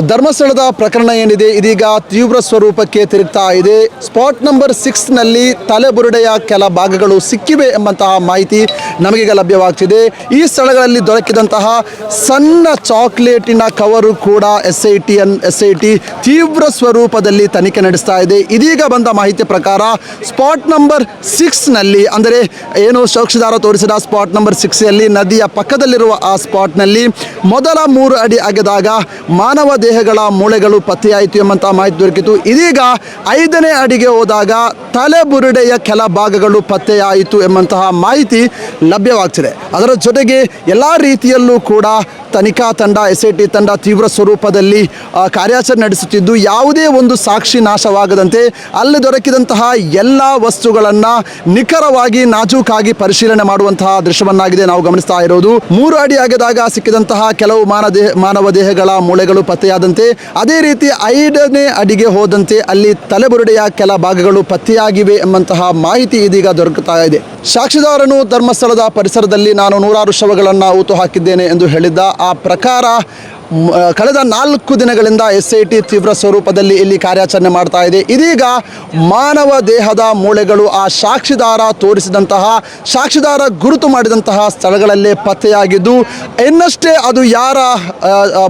ಧರ್ಮಸ್ಥಳದ ಪ್ರಕರಣ ಏನಿದೆ? ಇದೀಗ ತೀವ್ರ ಸ್ವರೂಪಕ್ಕೆ ತಿರುಗ್ತಾ ಇದೆ. ಸ್ಪಾಟ್ ನಂಬರ್ ಸಿಕ್ಸ್ನಲ್ಲಿ ತಲೆಬುರುಡೆಯ ಕೆಲ ಭಾಗಗಳು ಸಿಕ್ಕಿವೆ ಎಂಬಂತಹ ಮಾಹಿತಿ ನಮಗೀಗ ಲಭ್ಯವಾಗ್ತಿದೆ. ಈ ಸ್ಥಳಗಳಲ್ಲಿ ದೊರಕಿದಂತಹ ಸಣ್ಣ ಚಾಕ್ಲೇಟಿನ ಕವರು ಕೂಡ S I T N S I T ತೀವ್ರ ಸ್ವರೂಪದಲ್ಲಿ ತನಿಖೆ ನಡೆಸ್ತಾ ಇದೆ. ಇದೀಗ ಬಂದ ಮಾಹಿತಿ ಪ್ರಕಾರ ಸ್ಪಾಟ್ ನಂಬರ್ ಸಿಕ್ಸ್ನಲ್ಲಿ ಅಂದರೆ ಏನು ಸಾಕ್ಷಿದಾರ ತೋರಿಸಿದ ಸ್ಪಾಟ್ ನಂಬರ್ ಸಿಕ್ಸಲ್ಲಿ ನದಿಯ ಪಕ್ಕದಲ್ಲಿರುವ ಆ ಸ್ಪಾಟ್ನಲ್ಲಿ ಮೊದಲ ಮೂರು ಅಡಿ ಅಗೆದಾಗ ಮಾನವ ದೇಹಗಳ ಮೂಳೆಗಳು ಪತ್ತೆಯಾಯಿತು ಎಂಬಂತಹ ಮಾಹಿತಿ ದೊರಕಿತು. ಇದೀಗ ಐದನೇ ಅಡಿಗೆ ಹೋದಾಗ ತಲೆಬುರುಡೆಯ ಕೆಲ ಭಾಗಗಳು ಪತ್ತೆಯಾಯಿತು ಎಂಬಂತಹ ಮಾಹಿತಿ ಲಭ್ಯವಾಗ್ತಿದೆ. ಅದರ ಜೊತೆಗೆ ಎಲ್ಲ ರೀತಿಯಲ್ಲೂ ಕೂಡ ತನಿಖಾ ತಂಡ ಎಸ್ ಐ ತಂಡ ತೀವ್ರ ಸ್ವರೂಪದಲ್ಲಿ ಕಾರ್ಯಾಚರಣೆ ನಡೆಸುತ್ತಿದ್ದು, ಯಾವುದೇ ಒಂದು ಸಾಕ್ಷಿ ನಾಶವಾಗದಂತೆ ಅಲ್ಲಿ ದೊರಕಿದಂತಹ ಎಲ್ಲ ವಸ್ತುಗಳನ್ನು ನಿಖರವಾಗಿ ನಾಜೂಕಾಗಿ ಪರಿಶೀಲನೆ ಮಾಡುವಂತಹ ದೃಶ್ಯವನ್ನಾಗಿದೆ ನಾವು ಗಮನಿಸ್ತಾ ಇರೋದು. ಮೂರು ಅಡಿ ಆಗದಾಗ ಸಿಕ್ಕಿದಂತಹ ಕೆಲವು ಮಾನ ದೇಹ, ಮಾನವ ದೇಹಗಳ ಮೂಳೆಗಳು ಪತ್ತೆಯಾದಂತೆ, ಅದೇ ರೀತಿ ಐದನೇ ಅಡಿಗೆ ಹೋದಂತೆ ಅಲ್ಲಿ ತಲೆಬುರುಡೆಯ ಕೆಲ ಭಾಗಗಳು ಪತ್ತೆಯಾಗಿವೆ ಎಂಬಂತಹ ಮಾಹಿತಿ ಇದೀಗ ದೊರಕುತ್ತಾ ಇದೆ. ಸಾಕ್ಷಿದಾರನು ಧರ್ಮಸ್ಥಳದ ಪರಿಸರದಲ್ಲಿ ನಾನು ನೂರಾರು ಶವಗಳನ್ನು ಊತು ಹಾಕಿದ್ದೇನೆ ಎಂದು ಹೇಳಿದ್ದ ಆ ಪ್ರಕಾರ ಕಳೆದ ನಾಲ್ಕು ದಿನಗಳಿಂದ ಎಸ್ ಐ ಟಿ ತೀವ್ರ ಸ್ವರೂಪದಲ್ಲಿ ಇಲ್ಲಿ ಕಾರ್ಯಾಚರಣೆ ಮಾಡ್ತಾ ಇದೆ. ಇದೀಗ ಮಾನವ ದೇಹದ ಮೂಳೆಗಳು ಆ ಸಾಕ್ಷಿದಾರ ತೋರಿಸಿದಂತಹ, ಸಾಕ್ಷಿದಾರ ಗುರುತು ಮಾಡಿದಂತಹ ಸ್ಥಳಗಳಲ್ಲೇ ಪತ್ತೆಯಾಗಿದ್ದು, ಇನ್ನಷ್ಟೇ ಅದು ಯಾರ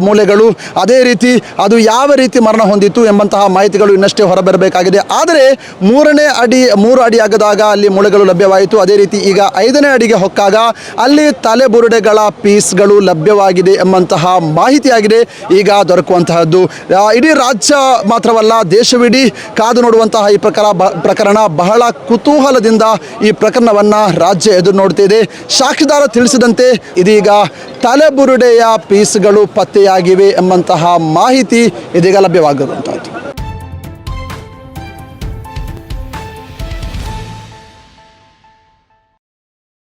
ಮೂಳೆಗಳು, ಅದೇ ರೀತಿ ಅದು ಯಾವ ರೀತಿ ಮರಣ ಹೊಂದಿತ್ತು ಎಂಬಂತಹ ಮಾಹಿತಿಗಳು ಇನ್ನಷ್ಟೇ ಹೊರಬರಬೇಕಾಗಿದೆ. ಆದರೆ ಮೂರನೇ ಅಡಿ, ಮೂರು ಅಡಿ ಆಗದಾಗ ಅಲ್ಲಿ ಮೂಳೆಗಳು ಲಭ್ಯವಾಯಿತು. ಅದೇ ರೀತಿ ಈಗ ಐದನೇ ಅಡಿಗೆ ಹೊಕ್ಕಾಗ ಅಲ್ಲಿ ತಲೆಬುರುಡೆಗಳ ಪೀಸ್ಗಳು ಲಭ್ಯವಾಗಿದೆ ಎಂಬಂತಹ ಮಾಹಿತಿಯಾಗಿದೆ ಈಗ ದೊರಕುವಂತಹದ್ದು. ಇಡೀ ರಾಜ್ಯ ಮಾತ್ರವಲ್ಲ, ದೇಶವಿಡೀ ಕಾದು ನೋಡುವಂತಹ ಈ ಪ್ರಕಾರ ಪ್ರಕರಣ ಬಹಳ ಕುತೂಹಲದಿಂದ ಈ ಪ್ರಕರಣವನ್ನು ರಾಜ್ಯ ಎದುರು ನೋಡ್ತಿದೆ. ಸಾಕ್ಷಿದಾರ ತಿಳಿಸಿದಂತೆ ಇದೀಗ ತಲೆಬುರುಡೆಯ ಪೀಸ್ಗಳು ಪತ್ತೆಯಾಗಿವೆ ಎಂಬಂತಹ ಮಾಹಿತಿ ಇದೀಗ ಲಭ್ಯವಾಗುವಂಥದ್ದು